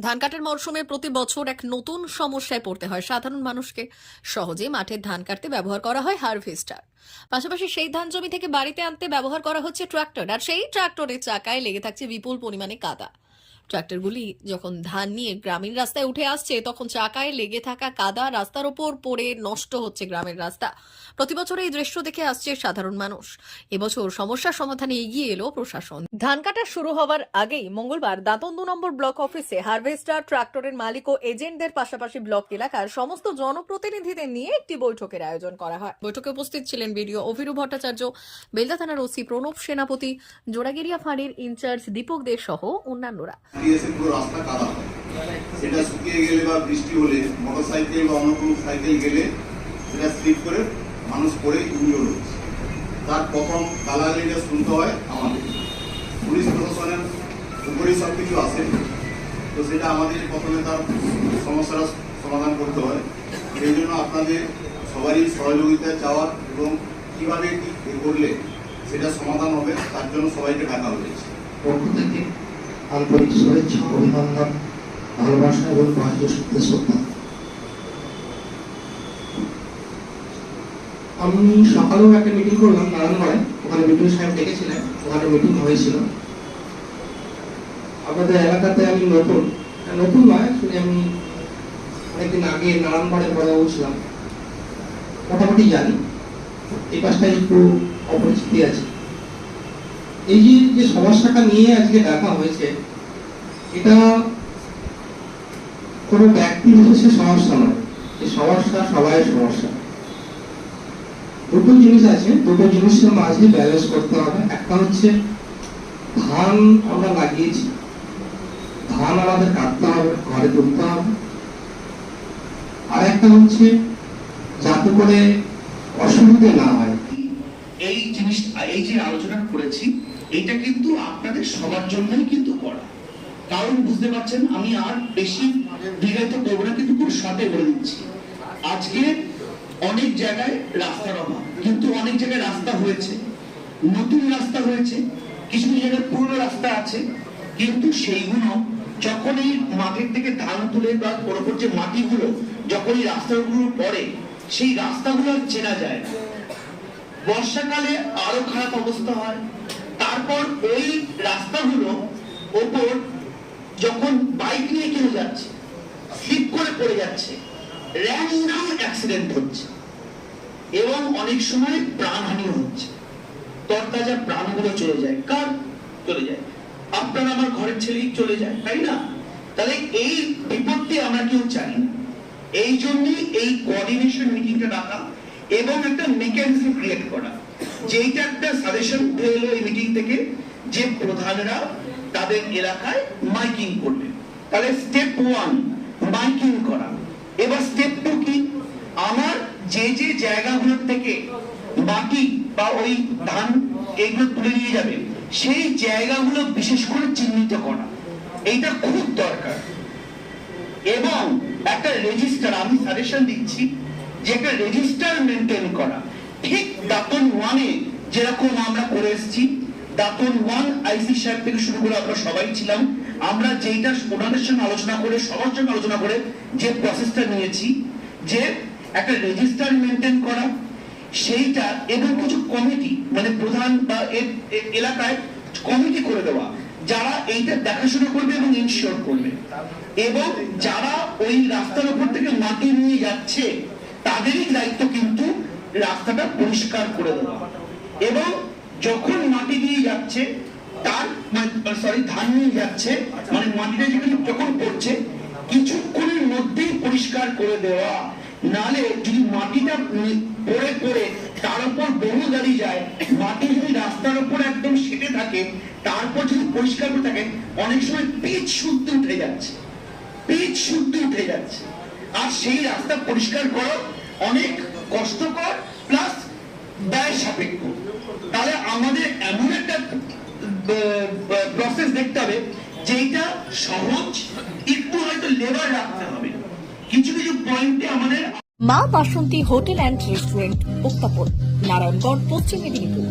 ধান কাটার মরশুমে প্রতি বছর এক নতুন সমস্যায় পড়তে হয়। সাধারণ মানুষকে সহজে মাঠে ধান কাটতে ব্যবহার করা হয় হারভেস্টার। পাশাপাশি সেই ধান জমি থেকে বাড়িতে আনতে ব্যবহার করা হচ্ছে ট্রাক্টর। আর সেই ট্রাক্টরের চাকায় লেগে থাকছে বিপুল পরিমাণে কাদা। ট্রাক্টরগুলি যখন ধান নিয়ে গ্রামীণ রাস্তায় উঠে আসছে তখন চাকায় লেগে থাকা কাদা রাস্তার ওপর পড়ে নষ্ট হচ্ছে গ্রামের রাস্তা। প্রতি বছর এই দৃশ্য দেখে আসছে সাধারণ মানুষ। এবছর সমস্যার সমাধানে এগিয়ে এলো প্রশাসন। ধান কাটা শুরু হওয়ার আগেই মঙ্গলবার দাঁতন দু নম্বর ব্লক অফিসে হারভেস্টার ট্রাক্টরের মালিক ও এজেন্টদের পাশাপাশি ব্লক এলাকার সমস্ত জনপ্রতিনিধিদের নিয়ে একটি বৈঠকের আয়োজন করা হয়। বৈঠকে উপস্থিত ছিলেন বিডিও অভিরূপ ভট্টাচার্য বেলদা থানার ওসি প্রণব সেনাপতি জোড়াগেরিয়া ফাঁড়ির ইনচার্জ দীপক দে সহ অন্যান্যরা। দিয়েছে পুরো রাস্তা কাদা। হয় সেটা শুকিয়ে গেলে বা বৃষ্টি হলে মোটর সাইকেল বা অন্য কোনো সাইকেল গেলে সেটা স্লিপ করে মানুষ পড়ে ইঞ্জোর হচ্ছে তার প্রথম গালাগালিটা শুনতে হয় আমাদের। পুলিশ প্রশাসনের উপরেই সব কিছু আছে। তো সেটা আমাদের প্রথমে তার সমস্যার সমাধান করতে হয়। সেই জন্য আপনাদের সবারই সহযোগিতা চাওয়ার এবং কীভাবে কী করলে সেটা সমাধান হবে, তার জন্য সবাইকে ডাকা হয়েছে। আন্তরিক শুভেচ্ছা অভিনন্দন ভালোবাসা এবং বাহ্য সত্যি শ্রদ্ধা। আমি সকালেও একটা মিটিং করলাম নারায়ণগড়ে, ওখানে বিডিও সাহেব ডেকেছিলেন ওখানে মিটিং হয়েছিল। আপনাদের এলাকাতে আমি নতুন নতুন নয় আসলে আমি অনেকদিন আগে নারায়ণগড়ের পরে উঠছিলাম মোটামুটি জানি, এই পাশটায় একটু অপরিচিতি আছে। এই যে সমস্যাটা নিয়ে আজকে ডাকা হয়েছে, এটা কোনো ব্যক্তি বিশেষের সমস্যা নয়। এই সমস্যা সবাই সমস্যা দুটো জিনিস আছে, দুটো জিনিসের মাঝে ব্যালেন্স করতে হবে। একটা হচ্ছে, ধান আমরা লাগিয়েছি। ধান আমাদের কাটতে হবে, ঘরে তুলতে হবে। আর একটা হচ্ছে, যাতে করে অসুবিধে না হয়। এই জিনিস, এই যে আলোচনা করেছি এটা কিন্তু আপনাদের সবার জন্যই কিন্তু করা। কারণ বুঝতে পারছেন, আমি আর বেশি দীর্ঘায়িত করব না, কিন্তু খুব শর্টে বলে দিচ্ছি। আজকে অনেক জায়গায় রাস্তার অভাব, কিন্তু অনেক জায়গায় রাস্তা হয়েছে। নতুন রাস্তা হয়েছে, কিছু কিছু জায়গায় পুরনো রাস্তা আছে, কিন্তু সেইগুলো যখন এই মাঠের থেকে ধান তুলে বা ওর ওপর যে মাটিগুলো যখন এই রাস্তাগুলো পড়ে, সেই রাস্তাগুলো চেনা যায় বর্ষাকালে আরও খারাপ অবস্থা হয় তারপর ওই রাস্তাগুলো ওপর যখন বাইক নিয়ে কেউ যাচ্ছে, স্লিপ করে পড়ে যাচ্ছে র্যান্ডাম অ্যাক্সিডেন্ট হচ্ছে এবং অনেক সময় প্রাণহানি হচ্ছে। তরতাজা প্রাণগুলো চলে যায়, কার চলে যায়? আপনার আমার ঘরের ছেলেই চলে যায়, তাই না? তাহলে এই বিপত্তি আমরা কেউ চাই এই জন্যই এই কোঅর্ডিনেশন মিটিংটা ডাকা এবং একটা মেকানিজম ক্রিয়েট করা। যেইটা একটা সাজেশন এলো এই মিটিং থেকে যে প্রধানরা তাদের এলাকায় মাইকিং তাহলে স্টেপ ওয়ান মাইকিং করা। এবার স্টেপ টু কি? আমার যে যে থেকে বা ওই ধান এগুলো তুলে নিয়ে যাবে, সেই জায়গাগুলো বিশেষ করে চিহ্নিত করা। এইটা খুব দরকার। এবং একটা রেজিস্টার আমি সাজেশন দিচ্ছি যে একটা রেজিস্টার মেনটেন করা। ঠিক দাতন ওয়ানে যেরকম আমরা করে এসেছি, দাতন ওয়ান আইসি সাহেব থেকে শুরু করে আমরা সবাই ছিলাম। আমরা যেইটা ওনাদের সঙ্গে আলোচনা করে, সবার সঙ্গে আলোচনা করে যে প্রসেসটা নিয়েছি, যে একটা রেজিস্টার মেনটেন করা, সেইটা এবং কিছু কমিটি মানে প্রধান বা এলাকায় কমিটি করে দেওয়া, যারা এইটা দেখাশোনা করবে এবং ইনশিওর করবে। এবং যারা ওই রাস্তার উপর থেকে মাটি নিয়ে যাচ্ছে, তাদেরই দায়িত্ব কিন্তু রাস্তাটা পরিষ্কার করে দেওয়া এবং যখন মাটি দিয়ে যাচ্ছে, তার সরি ধান নিয়ে যাচ্ছে মানে মাটিটা যেখানে যখন পড়ছে, কিছুক্ষণের মধ্যেই পরিষ্কার করে দেওয়া। নালে যদি মাটিটা পড়ে পড়ে, তার উপর বহু দাঁড়িয়ে যায়, মাটি যদি রাস্তার উপর একদম সেটে থাকে তারপর যদি পরিষ্কার করে থাকে, অনেক সময় পিচ শুদ্ধ উঠে যাচ্ছে। পিচ শুদ্ধ উঠে যাচ্ছে। আর সেই রাস্তা পরিষ্কার করা অনেক কষ্টকর প্লাস ব্যয় সাপেক্ষ। তাহলে আমাদের এমন একটা প্রসেস দেখতে হবে যেটা সহজ, একটু হয়তো লেবার রাখতে হবে। কিছু কিছু পয়েন্টে আমাদের Maa Basanti hotel and restaurant, উত্তাপন, Narayangarh, Paschim Medinipur.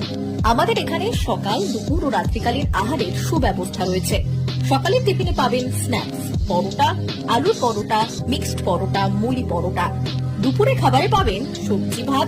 আমাদের এখানে সকাল, দুপুর ও রাত্রিকালীন আহারের সুব্যবস্থা রয়েছে। সকালের টিফিনে পাবেন স্ন্যাক্স পরোটা, আলুর পরোটা মিক্সড পরোটা, মুলি পরোটা। দুপুরে খাবারে পাবেন সবজি ভাত